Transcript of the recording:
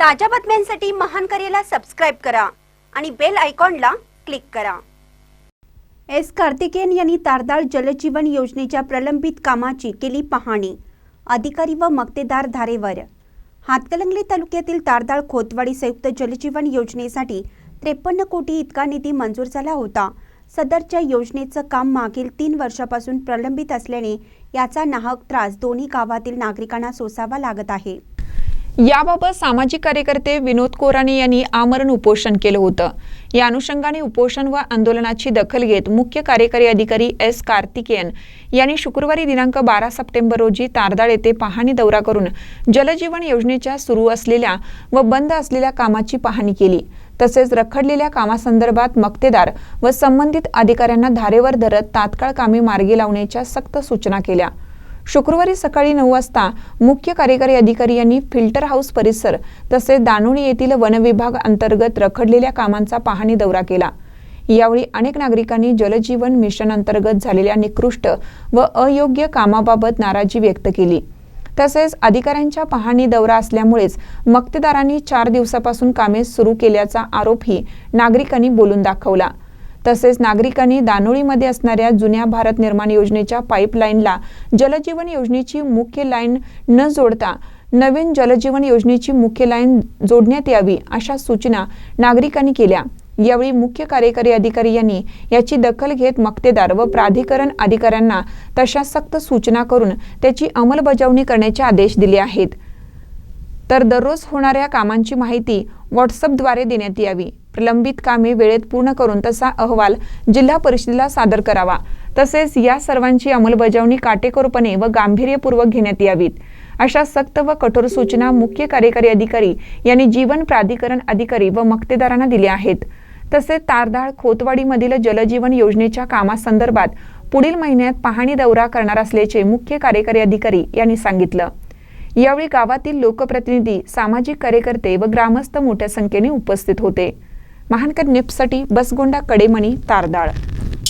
ताज्या बातम्यांसाठी महान करेला सबस्क्राईब करा आणि बेल आयकॉनला क्लिक करा. एस कार्तिकेयन यांनी तारदाळ जलजीवन योजनेच्या प्रलंबित कामाची केली पाहणी. अधिकारी व मक्तेदार धारेवर. हातकलंगले तालुक्यातील तारदाळ खोतवाडी संयुक्त जलजीवन योजनेसाठी त्रेपन्न कोटी इतका निधी मंजूर झाला होता. सदरच्या योजनेचं काम मागील तीन वर्षापासून प्रलंबित असल्याने याचा नाहक त्रास दोन्ही गावातील नागरिकांना सोसावा लागत आहे. याबाबत सामाजिक कार्यकर्ते विनोद कोराणे यांनी आमरण उपोषण केलं होतं. या अनुषंगाने उपोषण व आंदोलनाची दखल घेत मुख्य कार्यकारी अधिकारी एस कार्तिकेयन यांनी शुक्रवारी दिनांक बारा सप्टेंबर रोजी तारदाळ येथे पाहणी दौरा करून जलजीवन योजनेच्या सुरू असलेल्या व बंद असलेल्या कामाची पाहणी केली. तसेच रखडलेल्या कामासंदर्भात मक्तेदार व संबंधित अधिकाऱ्यांना धारेवर धरत तात्काळ कामे मार्गी लावण्याच्या सक्त सूचना केल्या. शुक्रवारी सकाळी नऊ वाजता मुख्य कार्यकारी अधिकारी यांनी फिल्टर हाऊस परिसर तसेच दानोळी येथील वनविभाग अंतर्गत रखडलेल्या कामांचा पाहणी दौरा केला. यावेळी अनेक नागरिकांनी जलजीवन मिशन अंतर्गत झालेल्या निकृष्ट व अयोग्य कामाबाबत नाराजी व्यक्त केली. तसेच अधिकाऱ्यांच्या पाहणी दौरा असल्यामुळेच मक्तेदारांनी चार दिवसापासून कामे सुरू केल्याचा आरोपही नागरिकांनी बोलून दाखवला. तसेच नागरिकांनी दानोळीमध्ये असणाऱ्या जुन्या भारत निर्माण योजनेच्या पाईपलाईनला जलजीवन योजनेची मुख्य लाईन न जोडता नवीन जलजीवन योजनेची मुख्य लाईन जोडण्यात यावी अशा सूचना नागरिकांनी केल्या. यावेळी मुख्य कार्यकारी अधिकारी यांनी याची दखल घेत मक्तेदार व प्राधिकरण अधिकाऱ्यांना तशा सक्त सूचना करून त्याची अंमलबजावणी करण्याचे आदेश दिले आहेत. तर दररोज होणाऱ्या कामांची माहिती व्हॉट्सअपद्वारे देण्यात यावी. प्रलंबित कामे वेळेत पूर्ण करून तसा अहवाल जिल्हा परिषदेला सादर करावा. तसेच या सर्वांची अंमलबजावणी काटेकोरपणे व गांभीर्यपूर्वक घेण्यात यावीत. अशा सक्त व कठोर सूचना मुख्य कार्यकारी अधिकारी यांनी जीवन प्राधिकरण अधिकारी व मक्तेदारांना दिल्या आहेत. तसेच तारदाळ खोतवाडीमधील जलजीवन योजनेच्या कामासंदर्भात पुढील महिन्यात पाहणी दौरा करणार असल्याचे मुख्य कार्यकारी अधिकारी यांनी सांगितलं. यावेळी गावातील लोकप्रतिनिधी सामाजिक कार्यकर्ते व ग्रामस्थ मोठ्या संख्येने उपस्थित होते. महानकर निप्ससाठी बसगोंडा कडेमणी तारदाळ.